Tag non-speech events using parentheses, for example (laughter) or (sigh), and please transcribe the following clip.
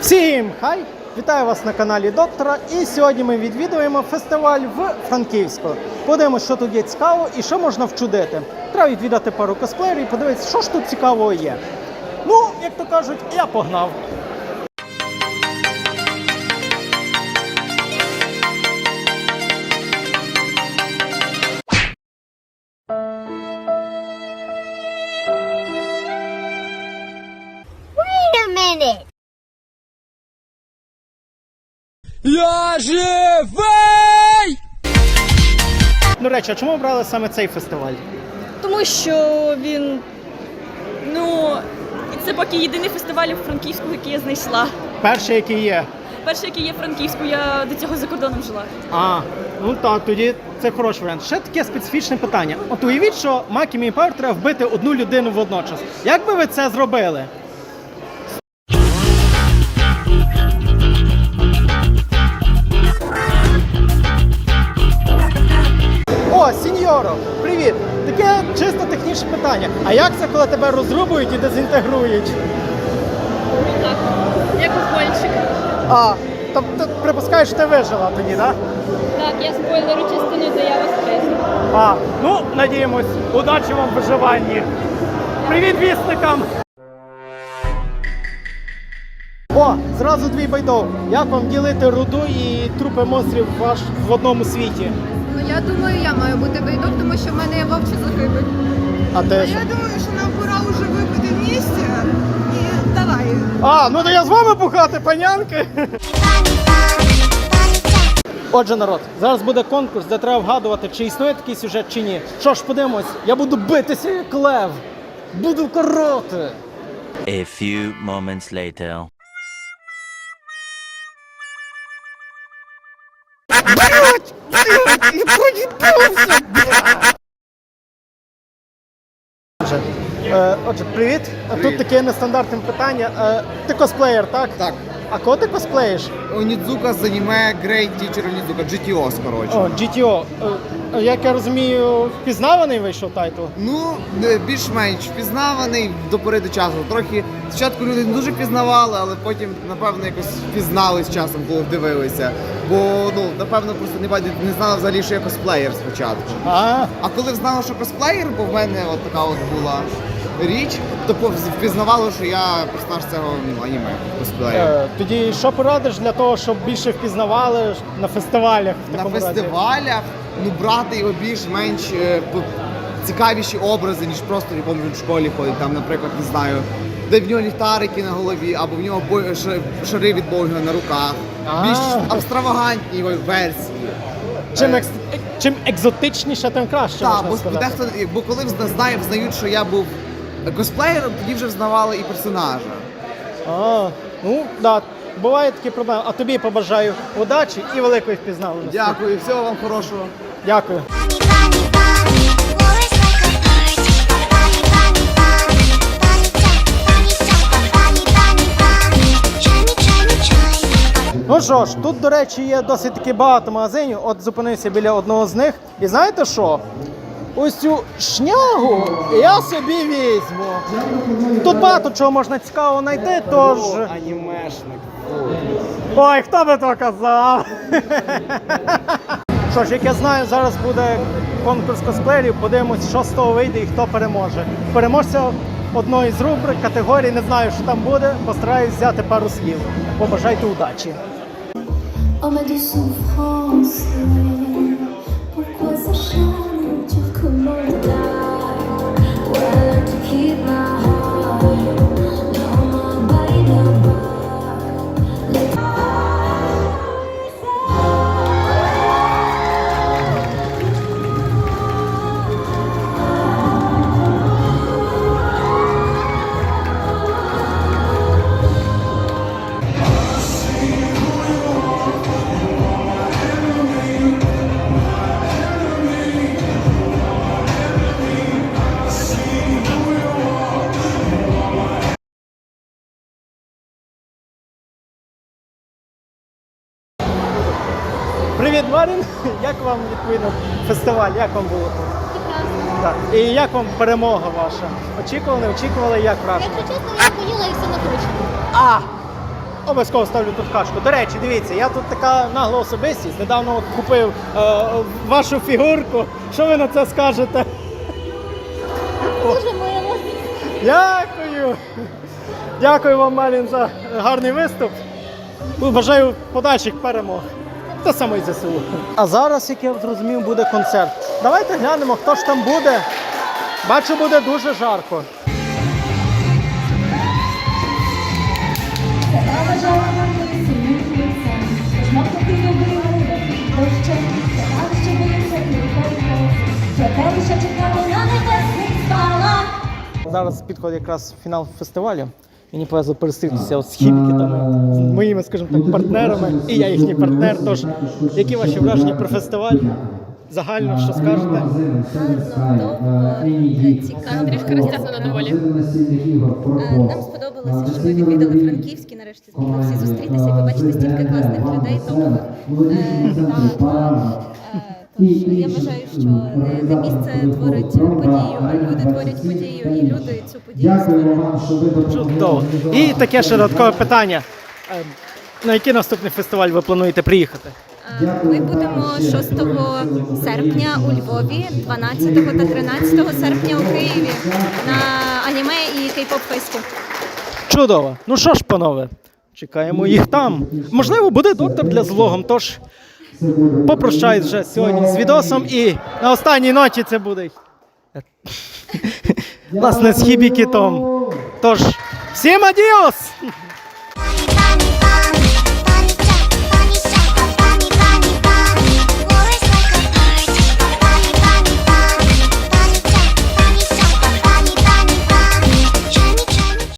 Всім хай! Вітаю вас на каналі Доктора. І сьогодні ми відвідуємо фестиваль в Франківську. Подивимося, що тут є цікаво і що можна вчудити. Треба відвідати пару косплеєрів і подивитися, що ж тут цікавого є. Ну, як то кажуть, я погнав. Живий! До речі, а чому обрали саме цей фестиваль? Тому що він. Ну, це поки єдиний фестиваль у Франківську, який я знайшла. Перший, який є. Перший, який є в Франківську, я до цього за кордоном жила. А, ну так, тоді це хороший варіант. Ще таке специфічне питання. От уявіть, що Мак і мій пар треба вбити одну людину водночас. Як би ви це зробили? А як це, коли тебе розрубують і дезінтегрують? Так, як футбольщик. А, тобто припускаєш, що ти вижила тоді, так? Так, я спойлеру частину заяви стресу. А, ну, надіємось, удачі вам в виживанні. Привіт вісникам! О, зразу дві байдов. Як вам ділити руду і трупи монстрів ваш в одному світі? Ну я думаю, я маю бути байдом, тому що в мене є вовчі загибель. А ти що? Я думаю, що нам пора вже випити місце і давай. А, ну то я з вами бухати, панянки. Отже, народ, зараз буде конкурс, де треба вгадувати, чи існує такий сюжет, чи ні. Що ж, подивимось, я буду битися як лев. Буду короти. A few moments later. Отже, е, отже, привіт. Тут таке нестандартне питання. Е, ти косплеєр, так? Так. А кого ти косплеєш? Онідзука з аніме Great Teacher Онідзука, GTO, скоротше. О, GTO. Е, як я розумію, впізнаваний вийшов тайтл? Ну, не- більш-менш впізнаваний до пори до часу. Трохи спочатку люди не дуже впізнавали, але потім, напевно, якось впізнали з часом, коли дивилися. Бо, ну, напевно, просто не, бачили- не знали взагалі, що я косплеєр спочатку. А, А коли взнали, що косплеєр, бо в мене от така от була річ, то пов- впізнавало, що я персонаж цього аніме косплеєр. е, тоді що порадиш для того, щоб більше впізнавали на фестивалях? в на фестивалях ну брати його більш-менш е, цікавіші образи, ніж просто в якому він в школі ходить. Там, наприклад, не знаю, де в нього ліхтарики на голові, або в нього шари від Бога на руках. Більш абстравагантні його версії. Чим, екс... Чим екзотичніше, тим краще. Так, можна бо сказати. дехто, бо коли взнають, що я був косплеєром, тоді вже взнавали і персонажа. А, ну, да, бувають такі проблеми. А тобі побажаю удачі і великої впізнаваності. Дякую, всього вам хорошого. Дякую. Ну що ж, тут, до речі, є досить таки багато магазинів. От зупинився біля одного з них. І знаєте що? Ось цю шнягу я собі візьму. Тут багато чого можна цікавого знайти, тож. Анімешник. Ой, хто би то казав? (laughs) Що ж, як я знаю, зараз буде конкурс косплеєрів. Подивимось, що з того вийде і хто переможе. Переможця одної з рубрик, категорії, не знаю, що там буде. Постараюсь взяти пару слів. Побажайте удачі. Привіт, Марін! (laughs) Як вам відповідно фестиваль? Як вам було тут? Так. І як вам перемога ваша? Очікували, не очікували, як враження? Якщо чесно, я поїла і все накручено. А! Обов'язково ставлю тут кашку. До речі, дивіться, я тут така нагла особистість. Недавно от купив е, вашу фігурку. Що ви на це скажете? Дуже мило. Дякую! Дякую вам, Малін, за гарний виступ. Бажаю подальших перемог. Та саме й ЗСУ. А зараз, як я зрозумів, буде концерт. Давайте глянемо, хто ж там буде. Бачу, буде дуже жарко. Зараз підходить якраз фінал фестивалю. Мені повезло перестрітися от з хіміками, з моїми, скажімо так, партнерами, і я їхній партнер. Тож, які ваші враження про фестиваль? Загально, що скажете? Цікаво, трішки розтягнено на доволі. Е, Нам сподобалося, що ми відвідали Франківський, нарешті змогли всі зустрітися і побачити стільки класних людей. Е, е, Тож я вважаю, що не, місце творить подію, а люди творять подію, і люди цю подію створюють. Чудово. І таке ще додаткове питання. Е, На який наступний фестиваль ви плануєте приїхати? Е, Ми будемо 6 серпня у Львові, 12 та 13 серпня у Києві на аніме і кей-поп фесті. Чудово. Ну що ж, панове, чекаємо їх там. Можливо, буде доктор для з влогом, тож попрощаюсь вже сьогодні з відосом і на останній ночі це буде. (laughs) Власне, з хібікітом. Тож, всім адіос!